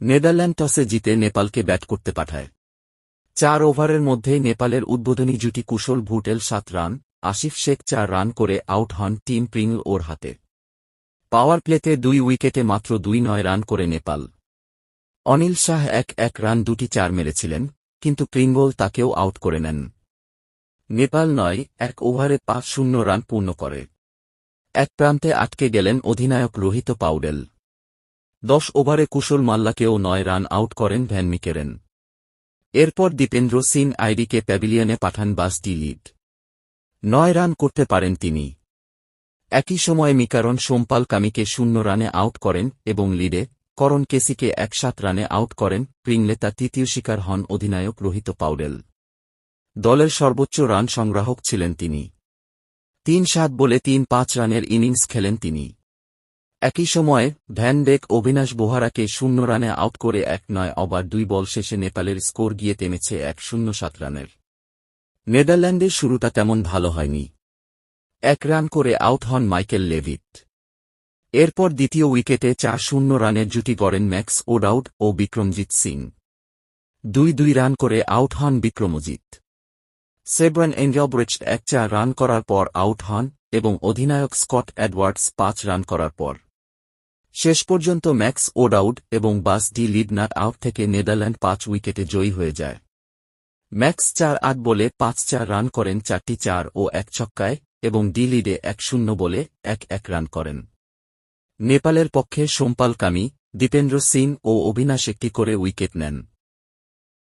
Netherland টসে জিতে নেপালকে bat করতে পাঠায়। চার ওভারের মধ্যেই নেপালের উদ্বোধনী জুটি কুশল ভুটেল সাত রান আসিফ শেখ চার রান করে আউট হন টিম প্রিংল ওর হাতে। পাওয়ার প্লেতে দুই উইকেটে মাত্র দুই নয় রান করে নেপাল। অনিল শাহ এক এক রান দুটি চার মেরেছিলেন, কিন্তু প্রিঙ্গল তাকেও আউট করে নেন। নেপাল নয়, এক ওভারে পাঁচ শূন্য রান পূর্ণ করে। এক প্রান্তে আটকে গেলেন অধিনায়ক রোহিত পাউডেল। দশ ওভারে কুশল মাল্লাকেও নয় রান আউট করেন ভ্যান মিকেরেন এরপর দীপেন্দ্র সিং আইডিকে প্যাভিলিয়নে পাঠান বাস ডি লিড। নয় রান করতে পারেন তিনি। একই সময়ে মিকারণ সোমপাল কামিকে শূন্য রানে আউট করেন এবং লিডে করণ কেসিকে এক সাত রানে আউট করেন প্রিংলে তার তৃতীয় শিকার হন অধিনায়ক রোহিত পাউডেল। দলের সর্বোচ্চ রান সংগ্রাহক ছিলেন তিনি। তিন সাত বলে তিন পাঁচ রানের ইনিংস খেলেন তিনি। একই সময়ে, ভ্যান ডেক অবিনাশ বোহারাকে শূন্য রানে আউট করে এক নয় ওভার দুই বল শেষে নেপালের স্কোর গিয়ে থেমেছে এক শূন্য সাত রানের। নেদারল্যান্ডের শুরুটা তেমন ভালো হয়নি। এক রান করে আউট হন মাইকেল লেভিট। এরপর দ্বিতীয় উইকেটে চার শূন্য রানের জুটি গড়েন ম্যাক্স ওডাউড ও বিক্রমজিৎ সিং। দুই দুই রান করে আউট হন বিক্রমজিৎ। সেব্রান এনজব্রিচ এক চার রান করার পর আউট হন এবং অধিনায়ক স্কট অ্যাডওয়ার্ডস পাঁচ রান করার পর। শেষ পর্যন্ত ম্যাক্স ওডাউড এবং বাস ডি লিডনার আউট থেকে নেদারল্যান্ড পাঁচ উইকেটে জয়ী হয়ে যায়। ম্যাক্স চার আট বলে পাঁচ চার রান করেন, চারটি চার ও এক ছক্কায়, এবং ডি লিডে এক শূন্য বলে এক এক রান করেন। নেপালের পক্ষে সোমপাল কামি, দীপেন্দ্র সিং ও অবিনাশ একটি করে উইকেট নেন।